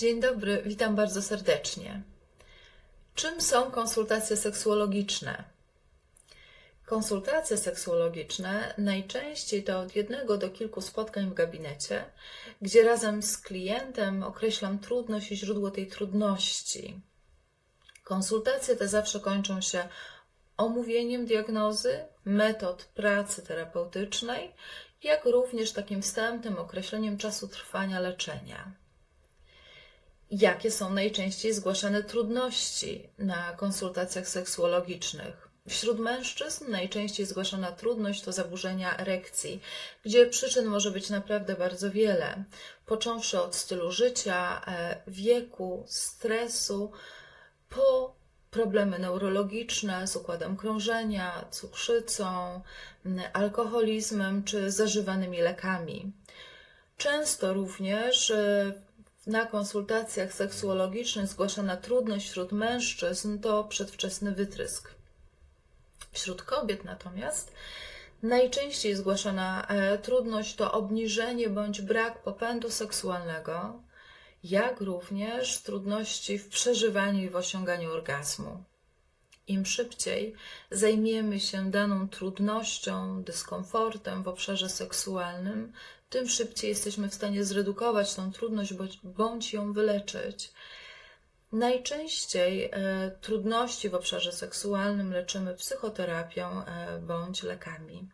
Dzień dobry, witam bardzo serdecznie. Czym są konsultacje seksuologiczne? Konsultacje seksuologiczne najczęściej to od jednego do kilku spotkań w gabinecie, gdzie razem z klientem określam trudność i źródło tej trudności. Konsultacje te zawsze kończą się omówieniem diagnozy, metod pracy terapeutycznej, jak również takim wstępnym określeniem czasu trwania leczenia. Jakie są najczęściej zgłaszane trudności na konsultacjach seksuologicznych? Wśród mężczyzn najczęściej zgłaszana trudność to zaburzenia erekcji, gdzie przyczyn może być naprawdę bardzo wiele, począwszy od stylu życia, e, wieku, stresu, po problemy neurologiczne z układem krążenia, cukrzycą, alkoholizmem czy zażywanymi lekami. Często również e, na konsultacjach seksuologicznych zgłaszana trudność wśród mężczyzn to przedwczesny wytrysk. Wśród kobiet natomiast najczęściej zgłaszana e, trudność to obniżenie bądź brak popędu seksualnego, jak również trudności w przeżywaniu i w osiąganiu orgazmu. Im szybciej zajmiemy się daną trudnością, dyskomfortem w obszarze seksualnym, tym szybciej jesteśmy w stanie zredukować tą trudność bądź, ją wyleczyć. Najczęściej e, trudności w obszarze seksualnym leczymy psychoterapią e, bądź lekami.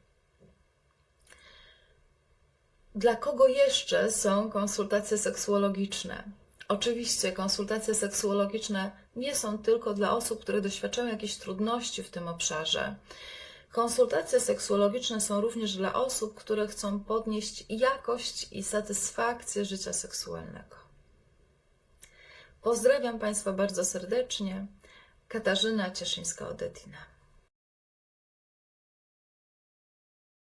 Dla kogo jeszcze są konsultacje seksuologiczne? Oczywiście konsultacje seksuologiczne nie są tylko dla osób, które doświadczają jakichś trudności w tym obszarze. Konsultacje seksuologiczne są również dla osób, które chcą podnieść jakość i satysfakcję życia seksualnego. Pozdrawiam Państwa bardzo serdecznie. Katarzyna Cieszyńska-Odetina.